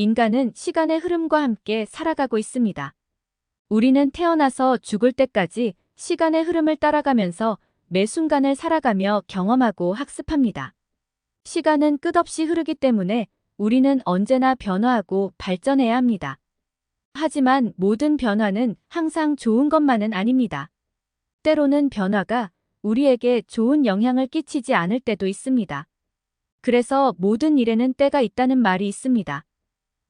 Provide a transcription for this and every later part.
인간은 시간의 흐름과 함께 살아가고 있습니다. 우리는 태어나서 죽을 때까지 시간의 흐름을 따라가면서 매 순간을 살아가며 경험하고 학습합니다. 시간은 끝없이 흐르기 때문에 우리는 언제나 변화하고 발전해야 합니다. 하지만 모든 변화는 항상 좋은 것만은 아닙니다. 때로는 변화가 우리에게 좋은 영향을 끼치지 않을 때도 있습니다. 그래서 모든 일에는 때가 있다는 말이 있습니다.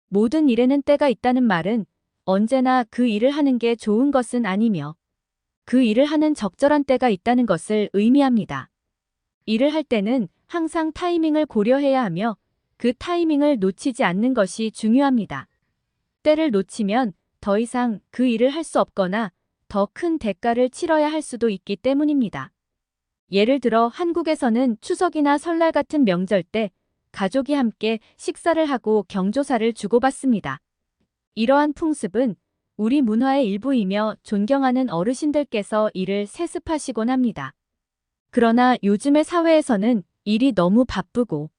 모든 일에는 때가 있다는 말은 언제나 그 일을 하는 게 좋은 것은 아니며 그 일을 하는 적절한 때가 있다는 것을 의미합니다. 일을 할 때는 항상 타이밍을 고려해야 하며 그 타이밍을 놓치지 않는 것이 중요합니다. 때를 놓치면 더 이상 그 일을 할 수 없거나 더 큰 대가를 치러야 할 수도 있기 때문입니다. 예를 들어 한국에서는 추석이나 설날 같은 명절 때 가족이 함께 식사를 하고 경조사를 주고받습니다. 이러한 풍습은 우리 문화의 일부이며 존경하는 어르신들께서 이를 세습하시곤 합니다. 그러나 요즘의 사회에서는 일이 너무 바쁘고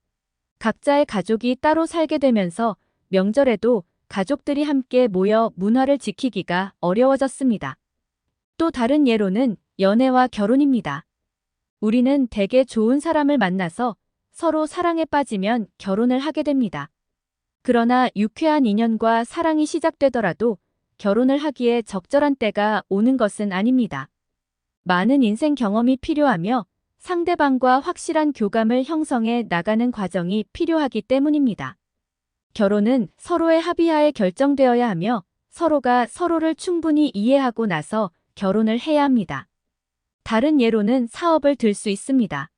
각자의 가족이 따로 살게 되면서 명절에도 가족들이 함께 모여 문화를 지키기가 어려워졌습니다. 또 다른 예로는 연애와 결혼입니다. 우리는 대개 좋은 사람을 만나서 서로 사랑에 빠지면 결혼을 하게 됩니다. 그러나 유쾌한 인연과 사랑이 시작되더라도 결혼을 하기에 적절한 때가 오는 것은 아닙니다. 많은 인생 경험이 필요하며 상대방과 확실한 교감을 형성해 나가는 과정이 필요하기 때문입니다. 결혼은 서로의 합의하에 결정되어야 하며 서로가 서로를 충분히 이해하고 나서 결혼을 해야 합니다. 다른 예로는 사업을 들 수 있습니다.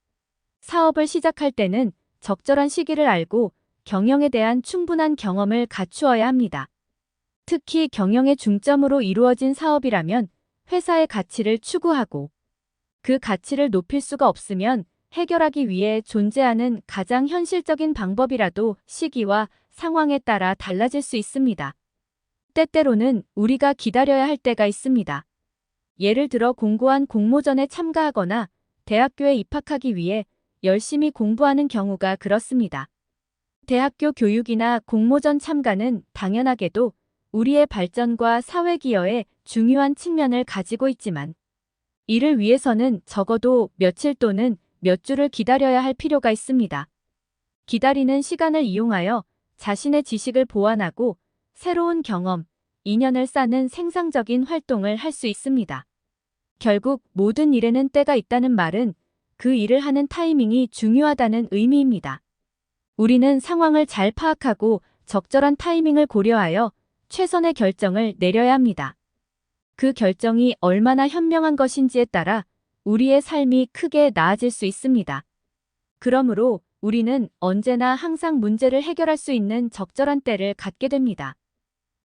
사업을 시작할 때는 적절한 시기를 알고 경영에 대한 충분한 경험을 갖추어야 합니다. 특히 경영의 중점으로 이루어진 사업이라면 회사의 가치를 추구하고 그 가치를 높일 수가 없으면 해결하기 위해 존재하는 가장 현실적인 방법이라도 시기와 상황에 따라 달라질 수 있습니다. 때때로는 우리가 기다려야 할 때가 있습니다. 예를 들어 공고한 공모전에 참가하거나 대학교에 입학하기 위해 열심히 공부하는 경우가 그렇습니다. 대학교 교육이나 공모전 참가는 당연하게도 우리의 발전과 사회 기여에 중요한 측면을 가지고 있지만 이를 위해서는 적어도 며칠 또는 몇 주를 기다려야 할 필요가 있습니다. 기다리는 시간을 이용하여 자신의 지식을 보완하고 새로운 경험, 인연을 쌓는 생산적인 활동을 할 수 있습니다. 결국 모든 일에는 때가 있다는 말은 그 일을 하는 타이밍이 중요하다는 의미입니다. 우리는 상황을 잘 파악하고 적절한 타이밍을 고려하여 최선의 결정을 내려야 합니다. 그 결정이 얼마나 현명한 것인지에 따라 우리의 삶이 크게 나아질 수 있습니다. 그러므로 우리는 언제나 항상 문제를 해결할 수 있는 적절한 때를 갖게 됩니다.